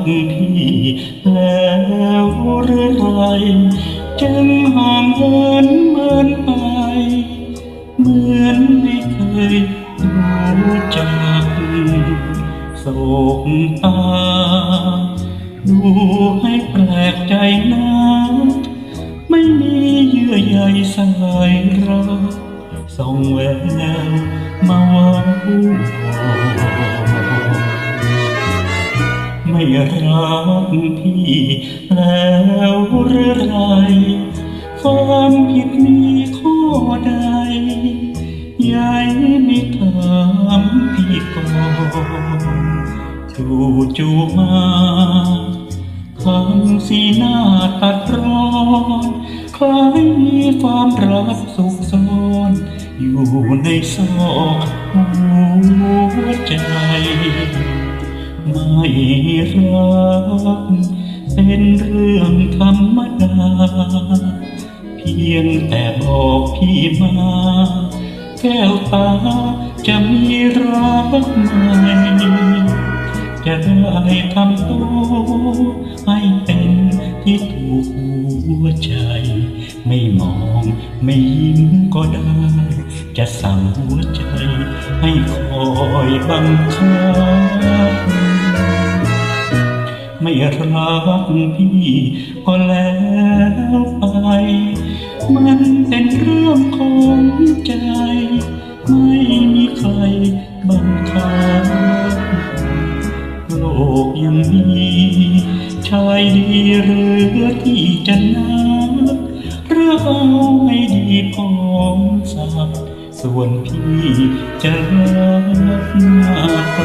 ักพี่แล้วหรือไรจึงห่างเหินเหมือนไป เหมือนไม่เคยรู้จักโศกตา ดูให้แปลกใจนะไม่มีเยื่อใยสายรักส่องแววมาว่าไรักพี่แล้วหรือไร ความผิดมีข้อใดยายไม่ถามพี่ก่อนจู่จู่มาคำสีหน้าตัดร้อนคล้ายมีความรักสุขซ่อนอยู่ในซอกหัวใจ ไม่รัก เป็นเรื่องธรรมดา เพียงแต่บอกพี่มา แก้วตาจะมีรักไหมจะได้ทำตัวให้เป็นที่ถูกหัวใจ ไม่มองไม่ยิ้มก็ได้ จะสั่งหัวใจให้คอยบังคับ ไม่รักพี่ก็แล้วไป มันเป็นเรื่องของใจ ไม่มีใครบังคับโลกยังมีชายดีหรือที่จะนับหรือเอาให้ดีพร้อมสักส่วนพี่จะรักมากไป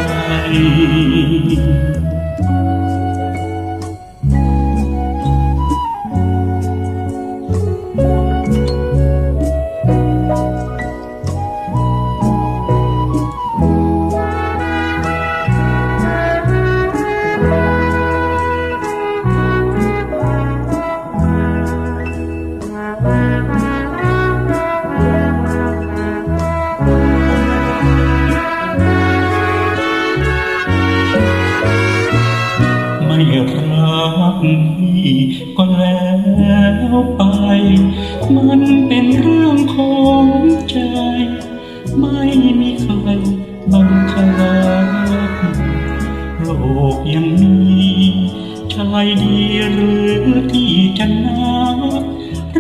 พี่ก็แล้วไป มันเป็นเรื่องของใจ ไม่มีใครบังคับโลกยังมีชายดีหรือที่จะนับ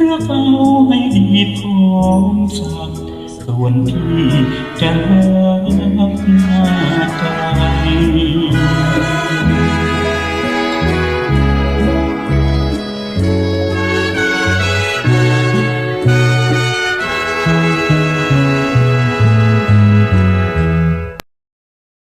รักเอาให้ดีพร้อมสักส่วนพี่จะรักมาก